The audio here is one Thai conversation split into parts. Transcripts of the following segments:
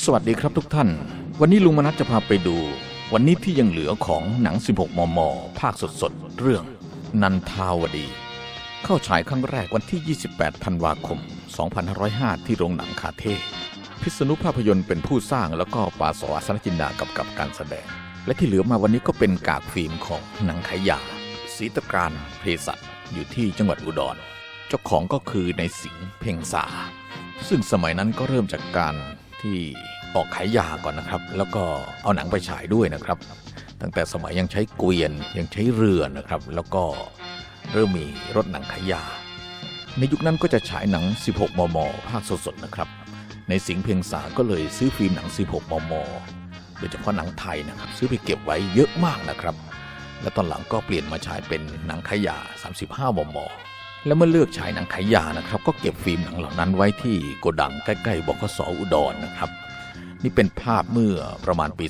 สวัสดีครับทุกท่าน วันนี้ลุงมนัสจะพาไปดู วันนี้ที่ยังเหลือของหนัง 16 มม ภาคสดๆ เรื่อง นันทาวดี เข้าฉายครั้งแรกวันที่ 28 ธันวาคม 2505 ที่โรงหนังคาเท พิษณุภาพยนตร์เป็นผู้สร้างแล้วก็ปาสวาสนจินดากำกับการแสดง และที่เหลือมาวันนี้ก็เป็นกากฟิล์มของหนังขายยาศรีตการเภสัชอยู่ที่จังหวัดอุดร เจ้าของก็คือในสิงห์เพ่งสา ซึ่งสมัยนั้นก็เริ่มจากการ ที่ออกขายยาก่อนนะครับ แล้วก็เอาหนังไปฉายด้วยนะครับ ตั้งแต่สมัยยังใช้เกวียนยังใช้เรือนะครับ แล้วก็เริ่มมีรถหนังขายยา ในยุคนั้นก็จะฉายหนัง 16 มม ภาคสดๆนะครับ ในสิงเพียงสาก็เลยซื้อฟิล์มหนัง 16 มม โดยเฉพาะหนังไทยนะครับ ซื้อไปเก็บไว้เยอะมากนะครับ และตอนหลังก็เปลี่ยนมาฉายเป็นหนังขายยา 35 มม แล้วเมื่อเลือกฉายหนังขายยานะครับ ก็เก็บฟิล์มหนังเหล่านั้นไว้ที่โกดังใกล้ๆบกสอุดรนนะครับ นี่เป็นภาพเมื่อประมาณปี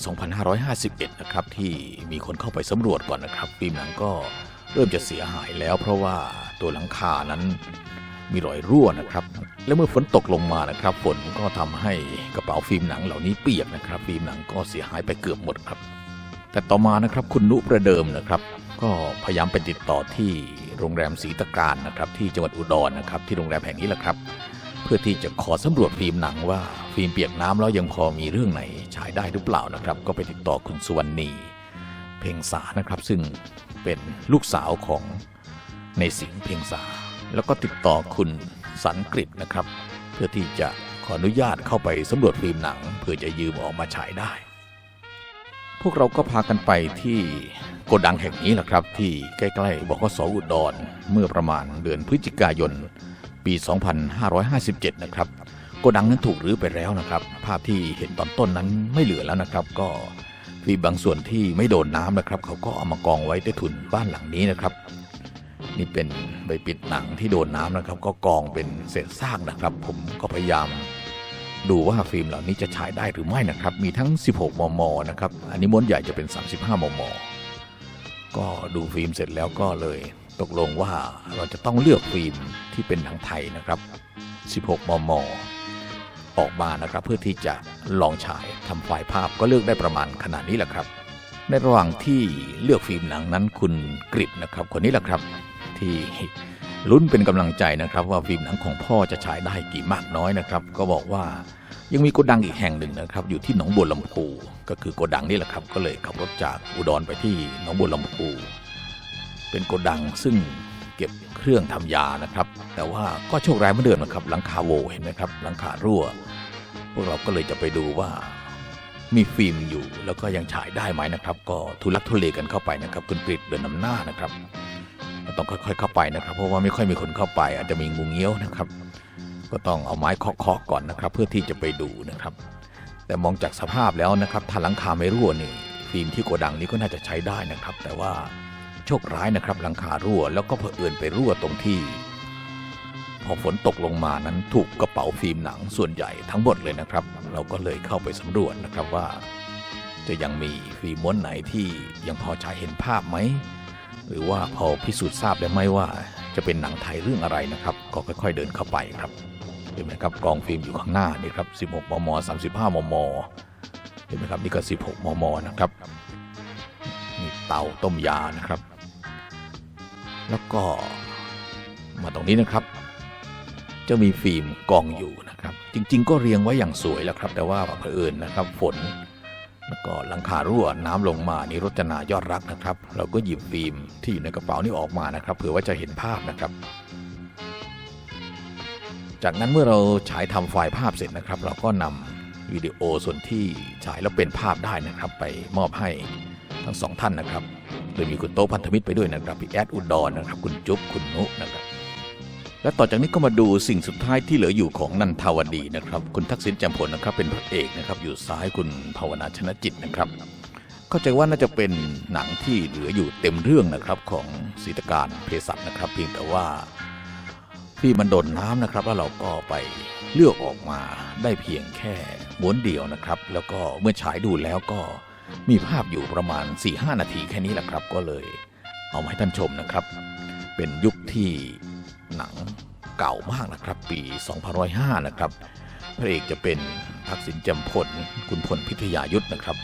2551 นะครับที่มีคนเข้าไปสำรวจก่อนนะครับ ฟิล์มหนังก็เริ่มจะเสียหายแล้ว เพราะว่าตัวหลังคานั้นมีรอยรั่วนะครับ และเมื่อฝนตกลงมานะครับฝนก็ทำให้กระเป๋าฟิล์มหนังเหล่านี้เปียกนะครับ ฟิล์มหนังก็เสียหายไปเกือบหมดครับ แต่ต่อมานะครับคุณนุประเดิมนะครับ ก็พยายามไปติดต่อที่โรงแรมศรีตะการนะครับ ที่จังหวัดอุดรนะครับ ที่โรงแรมแห่งนี้แหละครับ เพื่อที่จะขอสำรวจฟิล์มหนังว่าฟิล์มเปียกน้ำแล้วยังพอมีเรื่องไหนฉายได้หรือเปล่านะครับ ก็ไปติดต่อคุณสุวรรณีเพ่งสานะครับ ซึ่งเป็นลูกสาวของในสิงห์เพ่งสา แล้วก็ติดต่อคุณสันกฤษนะครับ เพื่อที่จะขออนุญาตเข้าไปสำรวจฟิล์มหนัง เพื่อจะยืมออกมาฉายได้ พวกเราก็พากันไปที่โกดังแห่งนี้แหละครับ ที่ใกล้ๆบกสอุดรเมื่อประมาณเดือนพฤศจิกายน ปี 2557 นะครับโกดังนั้นถูกรื้อไปแล้วนะครับ ภาพที่เห็นตอนต้นนั้นไม่เหลือแล้วนะครับ ก็มีบางส่วนที่ไม่โดนน้ำนะครับ เขาก็เอามากองไว้ใต้ถุนบ้านหลังนี้นะครับ นี่เป็นใบปิดหนังที่โดนน้ำนะครับ ก็กองเป็นเศษซากนะครับ ผมก็พยายาม ดูว่าฟิล์มเหล่านี้จะฉายได้หรือไม่นะครับ มีทั้ง 16 มม นะครับ อันนี้ม้วนใหญ่จะเป็น 35 มม ก็ดูฟิล์มเสร็จแล้วก็เลยตกลงว่าเราจะต้องเลือกฟิล์มที่เป็นหนังไทยนะครับ 16 มม ออกมานะครับ เพื่อที่จะลองฉายทำไฟล์ภาพก็เลือกได้ประมาณขนาดนี้แหละครับ ในระหว่างที่เลือกฟิล์มหนังนั้นคุณกริบนะครับ คนนี้แหละครับที่ ลุ้นเป็นกำลังใจนะครับว่าฟิล์มหนังของพ่อจะฉายได้กี่มากน้อยนะครับ ก็บอกว่ายังมีโกดังอีกแห่งหนึ่งนะครับ อยู่ที่หนองบัวลำพูก็คือโกดังนี่แหละครับ ก็เลยขับรถจากอุดรไปที่หนองบัวลำพูเป็นโกดังซึ่งเก็บเครื่องทำยานะครับ แต่ว่าก็โชคร้ายเมื่อเดิมนนะครับหลังคาโวเห็นไหมครับหลังคารั่ว พวกเราก็เลยจะไปดูว่ามีฟิล์มอยู่แล้วก็ยังฉายได้ไหมนะครับ ก็ทุลักทุเลกันเข้าไปนะครับคุณกริดเดินนำหน้านะครับ ต้องค่อยๆเข้าไปนะครับ เพราะว่าไม่ค่อยมีคนเข้าไป อาจจะมีงูเงี้ยวนะครับ ก็ต้องเอาไม้เคาะๆก่อนนะครับ เพื่อที่จะไปดูนะครับ แต่มองจากสภาพแล้วนะครับถ้าหลังคาไม่รั่วนี่ฟิล์มที่โกดังนี้ก็น่าจะใช้ได้นะครับ แต่ว่าโชคร้ายนะครับหลังคารั่ว แล้วก็เผอิญไปรั่วตรงที่ พอฝนตกลงมานั้นถูกกระเป๋าฟิล์มหนังส่วนใหญ่ทั้งหมดเลยนะครับ เราก็เลยเข้าไปสำรวจนะครับว่า จะยังมีฟิล์มม้วนไหนที่ยังพอใช้เห็นภาพไหม หรือว่าพอพิสูจน์ทราบได้ไหมว่า จะเป็นหนังไทยเรื่องอะไรนะครับ ก็ค่อยๆเดินเข้าไปครับเห็นไหมครับกองฟิล์มอยู่ข้างหน้านี่ครับ 16 มม 35 มม เห็นไหมครับนี่ก็ 16 มม นะครับนี่เตาต้มยานะครับ แล้วก็มาตรงนี้นะครับ จะมีฟิล์มกองอยู่นะครับ จริง ๆ ก็เรียงไว้อย่างสวยแล้วครับ แต่ว่าเผอิญนะครับ ฝน แล้วก็หลังคารั่วน้ำลงมานี่รจนายอดรักนะครับ เราก็หยิบฟิล์มที่อยู่ในกระเป๋านี่ออกมานะครับ เผื่อว่าจะเห็นภาพนะครับ จากนั้นเมื่อเราฉายทำไฟล์ภาพเสร็จนะครับ เราก็นำวิดีโอส่วนที่ฉายแล้วเป็นภาพได้นะครับ ไปมอบให้ทั้งสองท่านนะครับ โดยมีคุณโต๊พันธมิตรไปด้วยนะครับพี่แอดอุดรนะครับ คุณจุ๊บคุณนุนะครับ และต่อจากนี้ก็มาดูสิ่งสุดท้ายที่เหลืออยู่ของนันทาวดีนะครับ คุณทักษิณจ่มผลนะครับเป็นพระเอกนะครับ อยู่ซ้ายคุณภาวนาชนะจิตนะครับ เข้าใจว่าน่าจะเป็นหนังที่เหลืออยู่เต็มเรื่องนะครับของศรีตการเภสัชนะครับ เพียงแต่ว่าที่มันโดนน้ำนะครับแล้วเราก็ไปเลือกออกมาได้เพียงแค่ม้วนเดียวนะครับ แล้วก็เมื่อฉายดูแล้วก็มีภาพอยู่ประมาณ 4-5 นาทีแค่นี้แหละครับ ก็เลย เอามาให้ท่านชมนะครับ เป็นยุคที่ หนังเก่ามากนะครับ ปี2005 นะครับ พระเอกจะเป็นทักษิณจำพลคุณพลพิทยายุทธนะครับ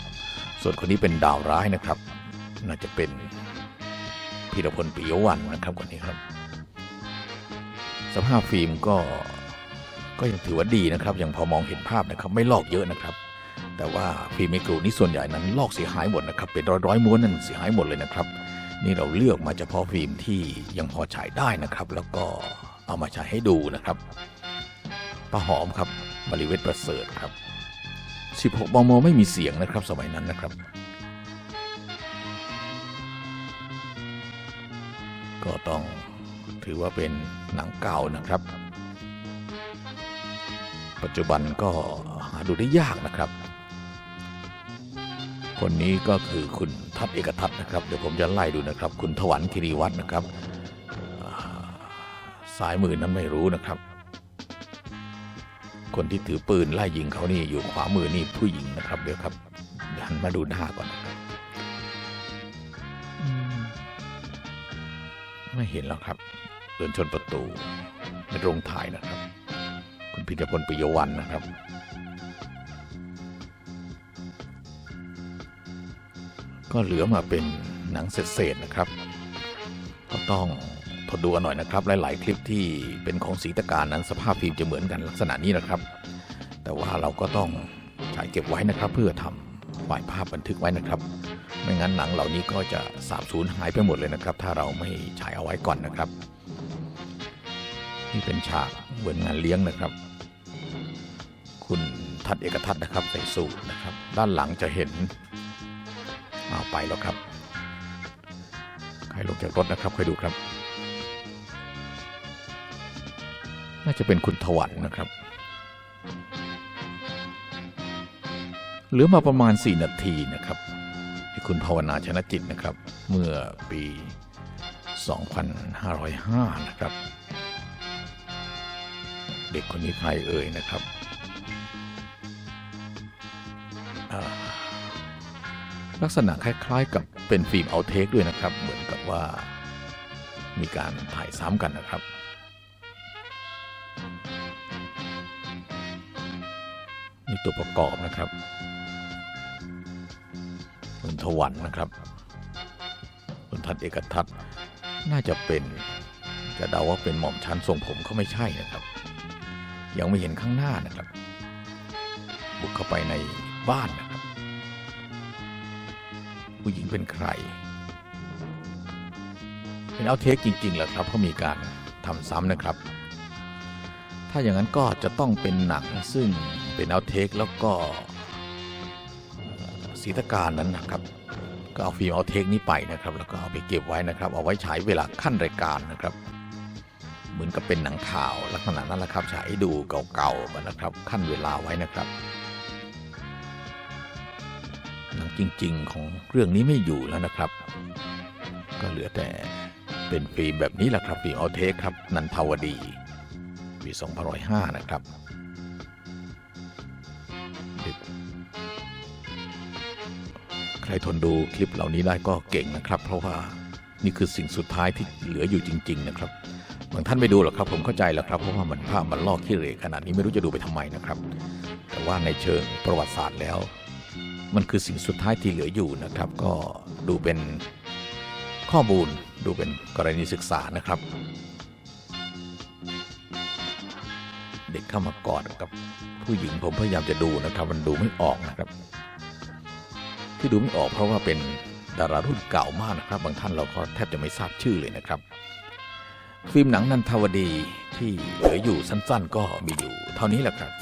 ส่วนคนนี้เป็นดาวร้ายนะครับ น่าจะเป็นพีรพลปิยวันนะครับคนนี้ครับ สภาพฟิล์มก็ก็ยังถือว่าดีนะครับยังพอมองเห็นภาพนะครับ ไม่ลอกเยอะนะครับ แต่ว่าฟิล์มไมโครนี่ส่วนใหญ่นั้นลอกเสียหายหมดนะครับ เป็นร้อยร้อยม้วนนั้นเสียหายหมดเลยนะครับ นี่เราเลือกมาเฉพาะฟิล์มที่ยังพอฉายได้นะครับ แล้วก็เอามาฉายให้ดูนะครับป้าหอมครับบริเวณประเสริฐครับ 16มมไม่มีเสียงนะครับสมัยนั้นนะครับ ก็ต้องถือว่าเป็นหนังเก่านะครับ ปัจจุบันก็หาดูได้ยากนะครับ คนนี้ก็คือคุณ ทัศน์เอกทัศน์นะครับเดี๋ยวผมจะไล่ดูนะครับ คุณถวันคิรีวัฒน์นะครับอ่ายมือนั้นไม่รู้นะครับ คนที่ถือปืนไล่ยิงเขานี่อยู่ขวามือนี่ผู้หญิงนะครับเดี๋ยวครับเดี๋ยวหันมาดูหน้าก่อนนะครับอืมไม่เห็นแล้วครับเดินชนประตูในโรงถ่ายนะครับ คุณพิทพลปิยวันนะครับ ก็เหลือมาเป็นหนังเศษๆนะครับ ก็ต้องทนดูหน่อยนะครับ หลาย ๆ คลิปที่เป็นของสีตะการนั้นสภาพฟิล์มจะเหมือนกันลักษณะนี้นะครับ แต่ว่าเราก็ต้องฉายเก็บไว้นะครับ เพื่อทำไฟล์ภาพบันทึกไว้นะครับ ไม่งั้นหนังเหล่านี้ก็จะสาบสูญหายไปหมดเลยนะครับ ถ้าเราไม่ฉายเอาไว้ก่อนนะครับ นี่เป็นฉากเหมือนงานเลี้ยงนะครับ คุณทัดเอกทัศน์นะครับใส่สูทนะครับ ด้านหลังจะเห็น เอาไปแล้วครับ ใครลงจากรถนะครับคอยดูครับ น่าจะเป็นคุณถวันนะครับ เหลือมาประมาณ 4 นาทีนะครับที่คุณภาวนาชนะจิตนะครับ เมื่อปี 2505 นะครับ เด็กคนนี้ใครเอ่ยนะครับ ลักษณะคล้ายๆกับเป็นฟิล์มเอาเทคด้วยนะครับ เหมือนกับว่ามีการถ่ายซ้ำกันนะครับ มีตัวประกอบนะครับคุณถวันนะครับคุณทัศน์เอกทัศน์น่าจะเป็นจะเดาว่าเป็นหม่อมชั้นทรงผมเขาไม่ใช่นะครับ ยังไม่เห็นข้างหน้านะครับ บุกเข้าไปในบ้านนะครับ ผู้หญิงเป็นใคร เป็นเอาเทคจริงๆแหละครับเพราะมีการทำซ้ำนะครับ ถ้าอย่างนั้นก็จะต้องเป็นหนังซึ่งเป็นเอาเทคแล้วก็เอ่อสีตการนั้นนะครับ ก็เอาฟิล์มเอาเทคนี้ไปนะครับ แล้วก็เอาไปเก็บไว้นะครับ เอาไว้ฉายเวลาขั้นรายการนะครับ เหมือนกับเป็นหนังข่าวลักษณะนั้นแหละครับฉายให้ดูเก่าๆกันะครับ ขั้นเวลาไว้นะครับ จริง ๆ ของเรื่องนี้ไม่อยู่แล้วนะครับ ก็เหลือแต่เป็นฟิล์มแบบนี้แหละครับฟิล์มเอาเทคครับ นันทาวดี ปี2005นะครับด็กใครทนดูคลิปเหล่านี้ได้ก็เก่งนะครับ เพราะว่านี่คือสิ่งสุดท้ายที่เหลืออยู่จริง ๆ นะครับบางท่านไม่ดูหรอกครับ ผมเข้าใจแล้วครับเพราะว่ามันภาพมันลอกขี้เหร่ขนาดนี้ไม่รู้จะดูไปทำไมนะครับ แต่ว่าในเชิงประวัติศาสตร์แล้ว มันคือสิ่งสุดท้ายที่เหลืออยู่นะครับ ก็ดูเป็นข้อมูลดูเป็นกรณีศึกษานะครับ เด็กเข้ามากอดกับผู้หญิงผมพยายามจะดูนะครับ มันดูไม่ออกนะครับ ที่ดูไม่ออกเพราะว่าเป็นดารารุ่นเก่ามากนะครับ บางท่านเราก็แทบจะไม่ทราบชื่อเลยนะครับ ฟิล์มหนังนันทวดีที่เหลืออยู่สั้น ๆ ก็มีอยู่เท่านี้แหละครับ